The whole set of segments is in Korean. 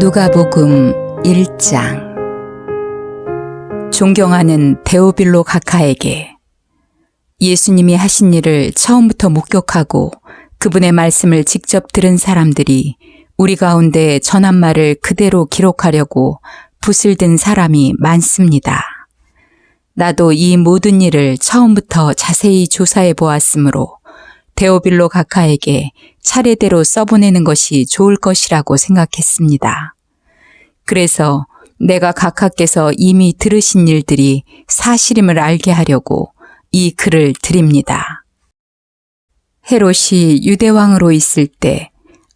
누가복음 1장 존경하는 데오빌로 각하에게 예수님이 하신 일을 처음부터 목격하고 그분의 말씀을 직접 들은 사람들이 우리 가운데 전한 말을 그대로 기록하려고 붓을 든 사람이 많습니다. 나도 이 모든 일을 처음부터 자세히 조사해 보았으므로 데오빌로 각하에게 차례대로 써보내는 것이 좋을 것이라고 생각했습니다. 그래서 내가 각하께서 이미 들으신 일들이 사실임을 알게 하려고 이 글을 드립니다. 헤롯이 유대왕으로 있을 때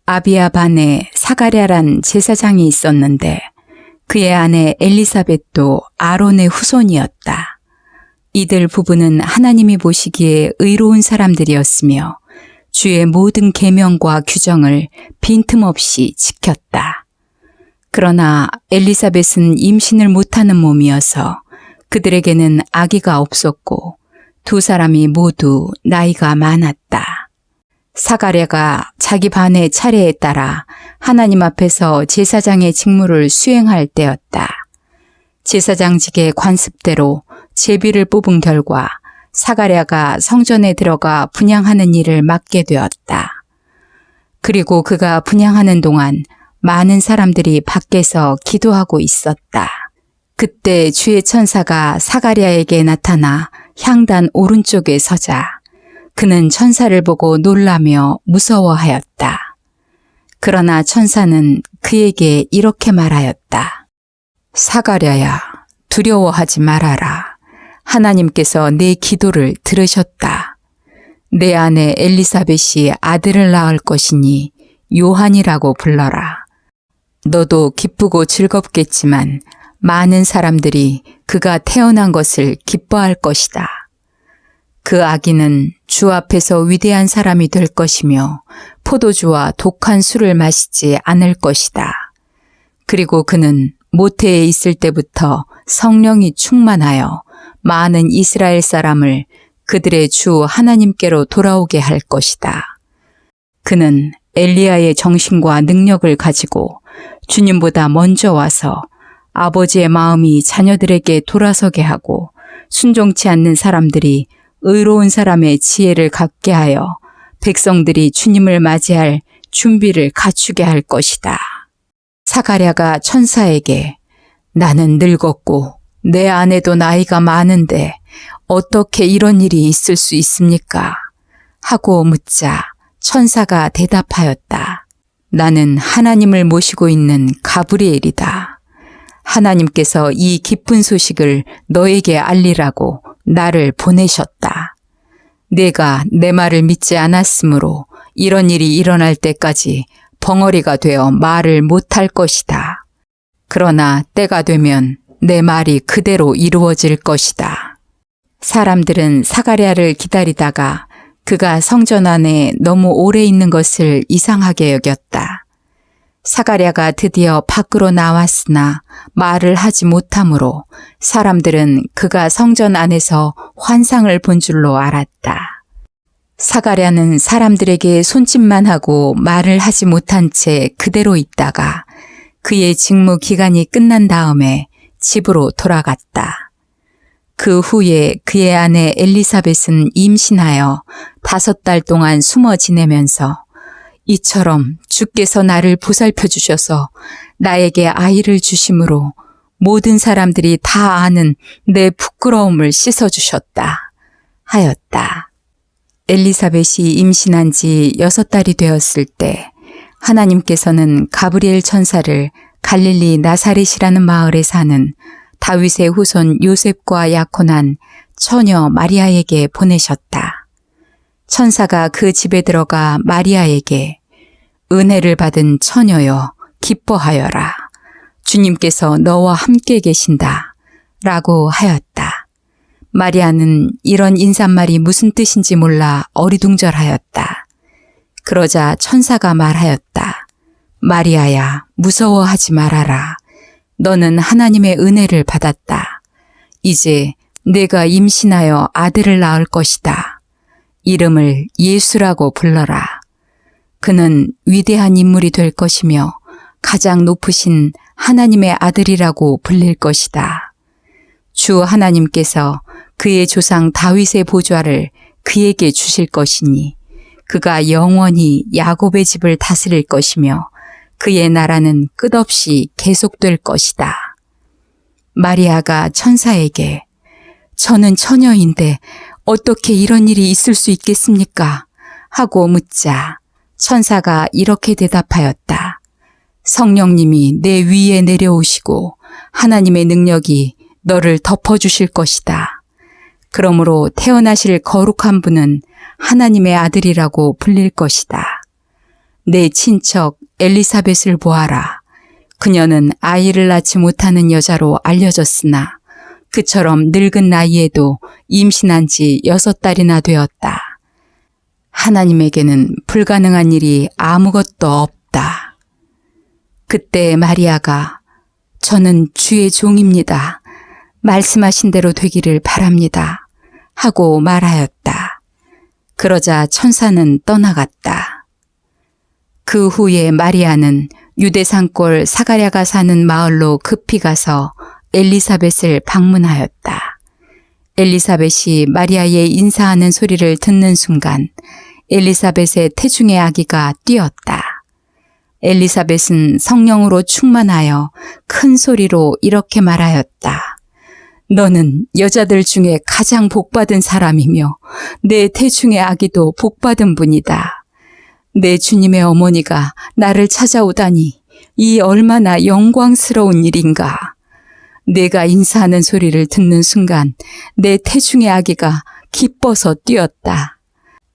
아비아 반에 사가랴란 제사장이 있었는데 그의 아내 엘리사벳도 아론의 후손이었다. 이들 부부는 하나님이 보시기에 의로운 사람들이었으며 주의 모든 계명과 규정을 빈틈없이 지켰다. 그러나 엘리사벳은 임신을 못하는 몸이어서 그들에게는 아기가 없었고 두 사람이 모두 나이가 많았다. 사가랴가 자기 반의 차례에 따라 하나님 앞에서 제사장의 직무를 수행할 때였다. 제사장직의 관습대로 제비를 뽑은 결과 사가랴가 성전에 들어가 분양하는 일을 맡게 되었다. 그리고 그가 분양하는 동안 많은 사람들이 밖에서 기도하고 있었다. 그때 주의 천사가 사가랴에게 나타나 향단 오른쪽에 서자 그는 천사를 보고 놀라며 무서워하였다. 그러나 천사는 그에게 이렇게 말하였다. 사가랴야, 두려워하지 말아라. 하나님께서 내 기도를 들으셨다. 내 아내 엘리사벳이 아들을 낳을 것이니 요한이라고 불러라. 너도 기쁘고 즐겁겠지만 많은 사람들이 그가 태어난 것을 기뻐할 것이다. 그 아기는 주 앞에서 위대한 사람이 될 것이며 포도주와 독한 술을 마시지 않을 것이다. 그리고 그는 모태에 있을 때부터 성령이 충만하여 많은 이스라엘 사람을 그들의 주 하나님께로 돌아오게 할 것이다. 그는 엘리야의 정신과 능력을 가지고 주님보다 먼저 와서 아버지의 마음이 자녀들에게 돌아서게 하고 순종치 않는 사람들이 의로운 사람의 지혜를 갖게 하여 백성들이 주님을 맞이할 준비를 갖추게 할 것이다. 사가랴가 천사에게 나는 늙었고 내 아내도 나이가 많은데 어떻게 이런 일이 있을 수 있습니까? 하고 묻자 천사가 대답하였다. 나는 하나님을 모시고 있는 가브리엘이다. 하나님께서 이 기쁜 소식을 너에게 알리라고 나를 보내셨다. 내가 내 말을 믿지 않았으므로 이런 일이 일어날 때까지 벙어리가 되어 말을 못할 것이다. 그러나 때가 되면 내 말이 그대로 이루어질 것이다. 사람들은 사가랴를 기다리다가 그가 성전 안에 너무 오래 있는 것을 이상하게 여겼다. 사가랴가 드디어 밖으로 나왔으나 말을 하지 못하므로 사람들은 그가 성전 안에서 환상을 본 줄로 알았다. 사가랴는 사람들에게 손짓만 하고 말을 하지 못한 채 그대로 있다가 그의 직무 기간이 끝난 다음에 집으로 돌아갔다. 그 후에 그의 아내 엘리사벳은 임신하여 다섯 달 동안 숨어 지내면서 이처럼 주께서 나를 보살펴 주셔서 나에게 아이를 주심으로 모든 사람들이 다 아는 내 부끄러움을 씻어 주셨다. 하였다. 엘리사벳이 임신한 지 여섯 달이 되었을 때 하나님께서는 가브리엘 천사를 갈릴리 나사렛이라는 마을에 사는 다윗의 후손 요셉과 약혼한 처녀 마리아에게 보내셨다. 천사가 그 집에 들어가 마리아에게 은혜를 받은 처녀여 기뻐하여라. 주님께서 너와 함께 계신다. 라고 하였다. 마리아는 이런 인사말이 무슨 뜻인지 몰라 어리둥절하였다. 그러자 천사가 말하였다. 마리아야, 무서워하지 말아라. 너는 하나님의 은혜를 받았다. 이제 내가 임신하여 아들을 낳을 것이다. 이름을 예수라고 불러라. 그는 위대한 인물이 될 것이며 가장 높으신 하나님의 아들이라고 불릴 것이다. 주 하나님께서 그의 조상 다윗의 보좌를 그에게 주실 것이니 그가 영원히 야곱의 집을 다스릴 것이며 그의 나라는 끝없이 계속될 것이다. 마리아가 천사에게 저는 처녀인데 어떻게 이런 일이 있을 수 있겠습니까? 하고 묻자 천사가 이렇게 대답하였다. 성령님이 내 위에 내려오시고 하나님의 능력이 너를 덮어주실 것이다. 그러므로 태어나실 거룩한 분은 하나님의 아들이라고 불릴 것이다. 내 친척 엘리사벳을 보아라. 그녀는 아이를 낳지 못하는 여자로 알려졌으나 그처럼 늙은 나이에도 임신한 지 여섯 달이나 되었다. 하나님에게는 불가능한 일이 아무것도 없다. 그때 마리아가 저는 주의 종입니다. 말씀하신 대로 되기를 바랍니다. 하고 말하였다. 그러자 천사는 떠나갔다. 그 후에 마리아는 유대 산골 사가랴가 사는 마을로 급히 가서 엘리사벳을 방문하였다. 엘리사벳이 마리아의 인사하는 소리를 듣는 순간 엘리사벳의 태중의 아기가 뛰었다. 엘리사벳은 성령으로 충만하여 큰 소리로 이렇게 말하였다. 너는 여자들 중에 가장 복받은 사람이며 내 태중의 아기도 복받은 분이다. 내 주님의 어머니가 나를 찾아오다니 이 얼마나 영광스러운 일인가. 내가 인사하는 소리를 듣는 순간 내 태중의 아기가 기뻐서 뛰었다.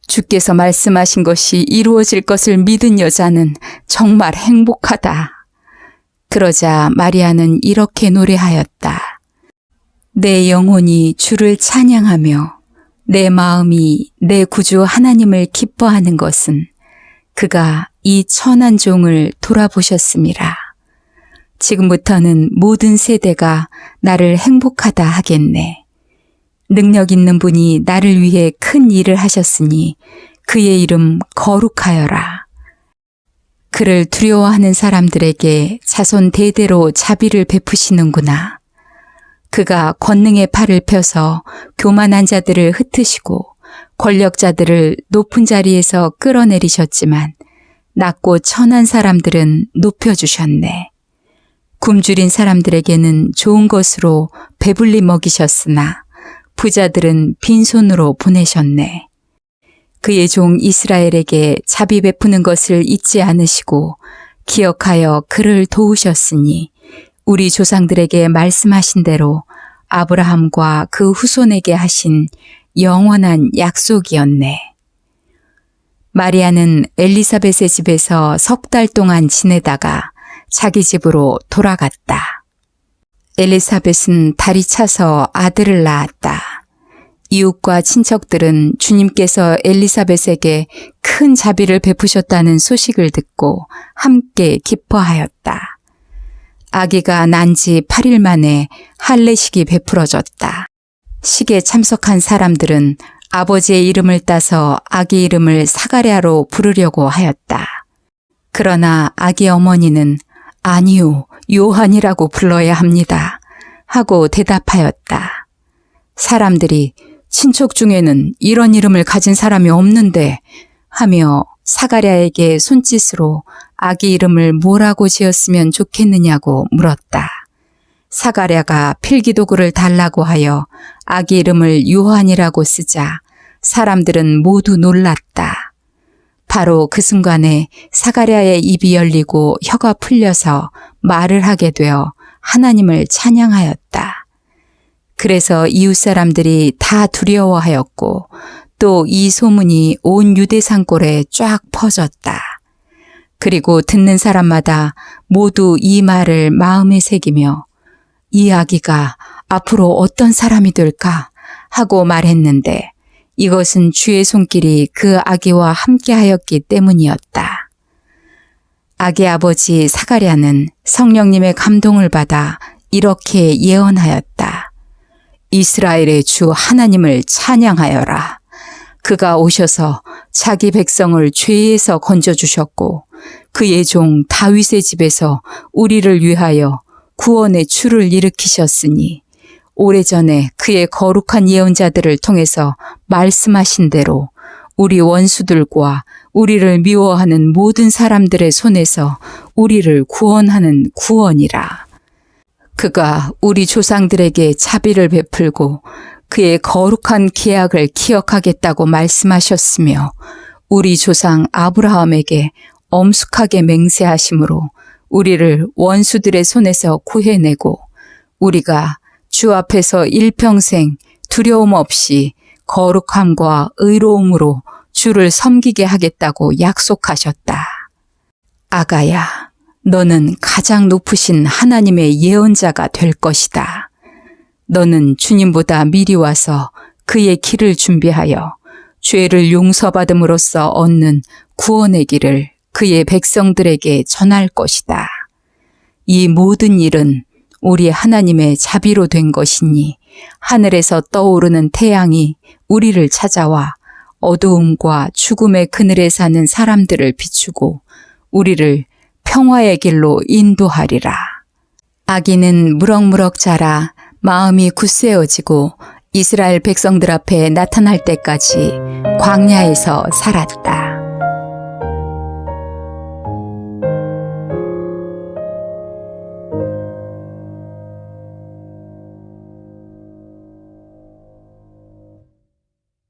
주께서 말씀하신 것이 이루어질 것을 믿은 여자는 정말 행복하다. 그러자 마리아는 이렇게 노래하였다. 내 영혼이 주를 찬양하며 내 마음이 내 구주 하나님을 기뻐하는 것은 그가 이 천한 종을 돌아보셨습니다. 지금부터는 모든 세대가 나를 행복하다 하겠네. 능력 있는 분이 나를 위해 큰 일을 하셨으니 그의 이름 거룩하여라. 그를 두려워하는 사람들에게 자손 대대로 자비를 베푸시는구나. 그가 권능의 팔을 펴서 교만한 자들을 흩으시고 권력자들을 높은 자리에서 끌어내리셨지만 낮고 천한 사람들은 높여주셨네. 굶주린 사람들에게는 좋은 것으로 배불리 먹이셨으나 부자들은 빈손으로 보내셨네. 그의 종 이스라엘에게 자비 베푸는 것을 잊지 않으시고 기억하여 그를 도우셨으니 우리 조상들에게 말씀하신 대로 아브라함과 그 후손에게 하신 영원한 약속이었네. 마리아는 엘리사벳의 집에서 석 달 동안 지내다가 자기 집으로 돌아갔다. 엘리사벳은 달이 차서 아들을 낳았다. 이웃과 친척들은 주님께서 엘리사벳에게 큰 자비를 베푸셨다는 소식을 듣고 함께 기뻐하였다. 아기가 난 지 8일 만에 할례식이 베풀어졌다. 식에 참석한 사람들은 아버지의 이름을 따서 아기 이름을 사가랴로 부르려고 하였다. 그러나 아기 어머니는 아니요, 요한이라고 불러야 합니다. 하고 대답하였다. 사람들이 친척 중에는 이런 이름을 가진 사람이 없는데 하며 사가랴에게 손짓으로 아기 이름을 뭐라고 지었으면 좋겠느냐고 물었다. 사가랴가 필기도구를 달라고 하여 아기 이름을 요한이라고 쓰자 사람들은 모두 놀랐다. 바로 그 순간에 사가랴의 입이 열리고 혀가 풀려서 말을 하게 되어 하나님을 찬양하였다. 그래서 이웃 사람들이 다 두려워하였고 또 이 소문이 온 유대 산골에 쫙 퍼졌다. 그리고 듣는 사람마다 모두 이 말을 마음에 새기며 이 아기가 앞으로 어떤 사람이 될까 하고 말했는데 이것은 주의 손길이 그 아기와 함께하였기 때문이었다. 아기 아버지 사가랴는 성령님의 감동을 받아 이렇게 예언하였다. 이스라엘의 주 하나님을 찬양하여라. 그가 오셔서 자기 백성을 죄에서 건져주셨고 그의 종 다윗의 집에서 우리를 위하여 구원의 추를 일으키셨으니 오래전에 그의 거룩한 예언자들을 통해서 말씀하신 대로 우리 원수들과 우리를 미워하는 모든 사람들의 손에서 우리를 구원하는 구원이라. 그가 우리 조상들에게 자비를 베풀고 그의 거룩한 계약을 기억하겠다고 말씀하셨으며 우리 조상 아브라함에게 엄숙하게 맹세하심으로 우리를 원수들의 손에서 구해내고 우리가 주 앞에서 일평생 두려움 없이 거룩함과 의로움으로 주를 섬기게 하겠다고 약속하셨다. 아가야, 너는 가장 높으신 하나님의 예언자가 될 것이다. 너는 주님보다 미리 와서 그의 길을 준비하여 죄를 용서받음으로써 얻는 구원의 길을 그의 백성들에게 전할 것이다. 이 모든 일은 우리 하나님의 자비로 된 것이니 하늘에서 떠오르는 태양이 우리를 찾아와 어두움과 죽음의 그늘에 사는 사람들을 비추고 우리를 평화의 길로 인도하리라. 아기는 무럭무럭 자라 마음이 굳세어지고 이스라엘 백성들 앞에 나타날 때까지 광야에서 살았다.